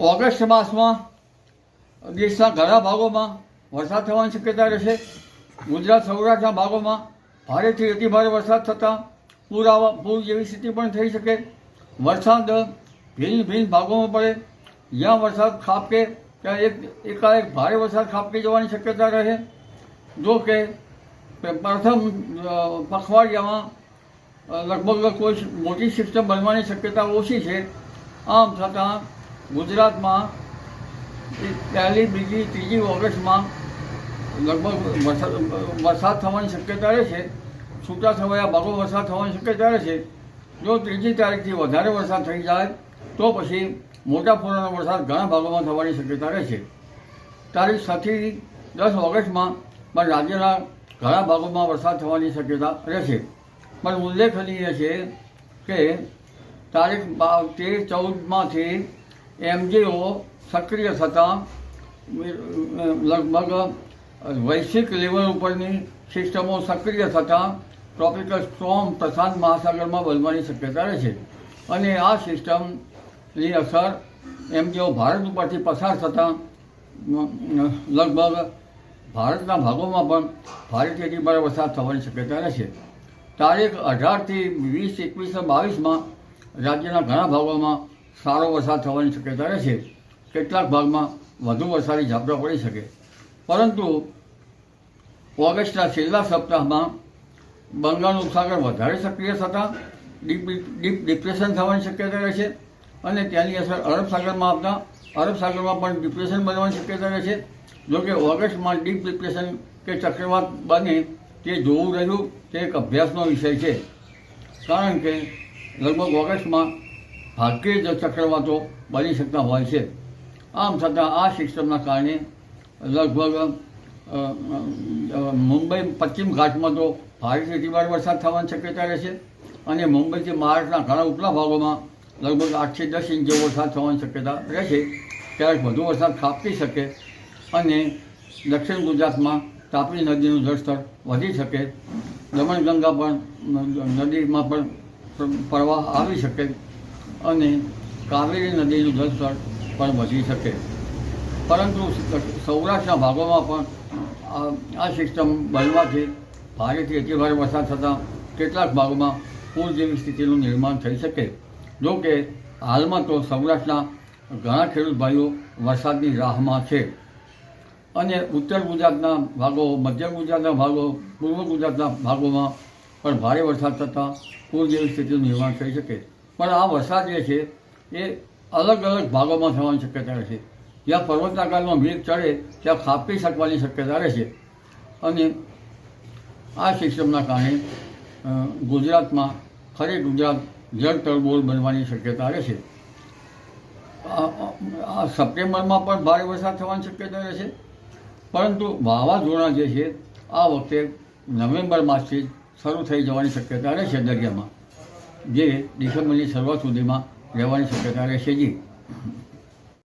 August માસમાં દેશના ઘણા ભાગોમાં વરસાદ થવાની શક્યતા રહેશે. ગુજરાત, સૌરાષ્ટ્રના ભાગોમાં ભારેથી અતિ ભારે વરસાદ થતાં પૂર આવવા પૂર જેવી સ્થિતિ પણ થઈ શકે. વરસાદ ભિન્ન ભિન્ન ભાગોમાં પડે. જ્યાં વરસાદ ખાપકે ત્યાં એક, એકાએક ભારે વરસાદ ખાપકી જવાની શક્યતા રહે. જો કે, પ્રથમ પખવાડિયામાં લગભગ કોઈ મોટી સિસ્ટમ બનવાની શક્યતા ઓછી છે. આમ છતાં ગુજરાતમાં પહેલી, બીજી, ત્રીજી ઓગસ્ટમાં લગભગ વરસાદ થવાની શક્યતા રહેશે છૂટાછવાયા ભાગો વરસાદ થવાની શક્યતા રહેશે જો ત્રીજી તારીખથી વધારે વરસાદ થઈ જાય, તો પછી મોટા પૂરનો વરસાદ ઘણા ભાગોમાં થવાની શક્યતા રહેશે તારીખ છથી દસ ઓગસ્ટમાં પણ રાજ્યના ઘણા ભાગોમાં વરસાદ થવાની શક્યતા રહેશે પણ ઉલ્લેખનીય છે કે તારીખ તેર, ચૌદમાંથી એમજીઓ સક્રિય થતાં લગભગ વૈશ્વિક લેવલ ઉપરની સિસ્ટમો સક્રિય થતાં ટ્રોપિકલ સ્ટ્રોમ પ્રશાંત મહાસાગરમાં બનવાની શક્યતા રહે છે. અને આ સિસ્ટમની અસર એમજીઓ ભારત ઉપરથી પસાર થતાં લગભગ ભારતના ભાગોમાં પણ ભારે ભારે વરસાદ થવાની શક્યતા રહેશે તારીખ અઢારથી વીસ, એકવીસ બાવીસમાં રાજ્યના ઘણા ભાગોમાં સારો વરસાદ થવાની શક્યતા રહેશે. કેટલાક ભાગમાં વધુ વરસાદી ઝાપટા પડી શકે. પરંતુ ઓગસ્ટના છેલ્લા સપ્તાહમાં બંગાળનો ઉપસાગર વધારે સક્રિય થતાં ડીપ ડીપ ડિપ્રેશન થવાની શક્યતા રહેશે અને તેની અસર અરબ સાગરમાં આવતા અરબ પણ ડિપ્રેશન બનવાની શક્યતા રહેશે. જોકે ઓગસ્ટમાં ડીપ ડિપ્રેશન કે ચક્રવાત બને તે જોવું રહ્યું તે એક અભ્યાસનો વિષય છે. કારણ કે લગભગ ઓગસ્ટમાં ભાગ્યે જ ચક્રવાતો બની શકતા હોય છે. આમ છતાં આ સિસ્ટમના કારણે લગભગ મુંબઈ પશ્ચિમ ઘાટમાં તો ભારેથી અતિભારે વરસાદ થવાની શક્યતા રહેશે અને મુંબઈથી મહારાષ્ટ્રના ઘણા ઉપલા ભાગોમાં લગભગ આઠથી દસ ઇંચ જેવો વરસાદ થવાની શક્યતા રહેશે ક્યારેક વધુ વરસાદ ખાપી શકે અને દક્ષિણ ગુજરાતમાં તાપી નદીનું જળસ્તર વધી શકે. દમણગંગા પણ નદીમાં પણ પ્રવાહ આવી શકે. અને કાવેરી નદીનું જળસ્તર પણ વધી શકે. પરંતુ સૌરાષ્ટ્રના ભાગોમાં પણ આ- સિસ્ટમ બનવાથી ભારેથી અતિ ભારે વરસાદ થતાં કેટલાક ભાગોમાં પૂર જેવી સ્થિતિનું નિર્માણ થઈ શકે. જો કે હાલમાં તો સૌરાષ્ટ્રના ઘણા ખેડૂત ભાઈઓ વરસાદની રાહમાં છે. અને ઉત્તર ગુજરાતના ભાગો, મધ્ય ગુજરાતના ભાગો, પૂર્વ ગુજરાતના ભાગોમાં પણ ભારે વરસાદ થતાં પૂર જેવી સ્થિતિનું નિર્માણ થઈ શકે. પણ આ વરસાદ જે છે, એ અલગ અલગ ભાગોમાં થવાની શક્યતા રહેશે. જ્યાં પર્વતાકારમાં ભીડ ચડે, ત્યાં ખાપી શકવાની શક્યતા રહેશે. અને આ સિસ્ટમના કારણે ગુજરાતમાં ખરી ગુજરાત જળ તળબોળ બનવાની શક્યતા રહેશે. આ- આ સપ્ટેમ્બરમાં પણ ભારે વરસાદ થવાની શક્યતા રહેશે. પરંતુ વાવાઝોડા જે છે, આ વખતે નવેમ્બર માસથી શરૂ થઈ જવાની શક્યતા રહેશે દરિયામાં. જે ડિસેમ્બરની શરૂઆત સુધીમાં રહેવાની શક્યતા રહેશે જી.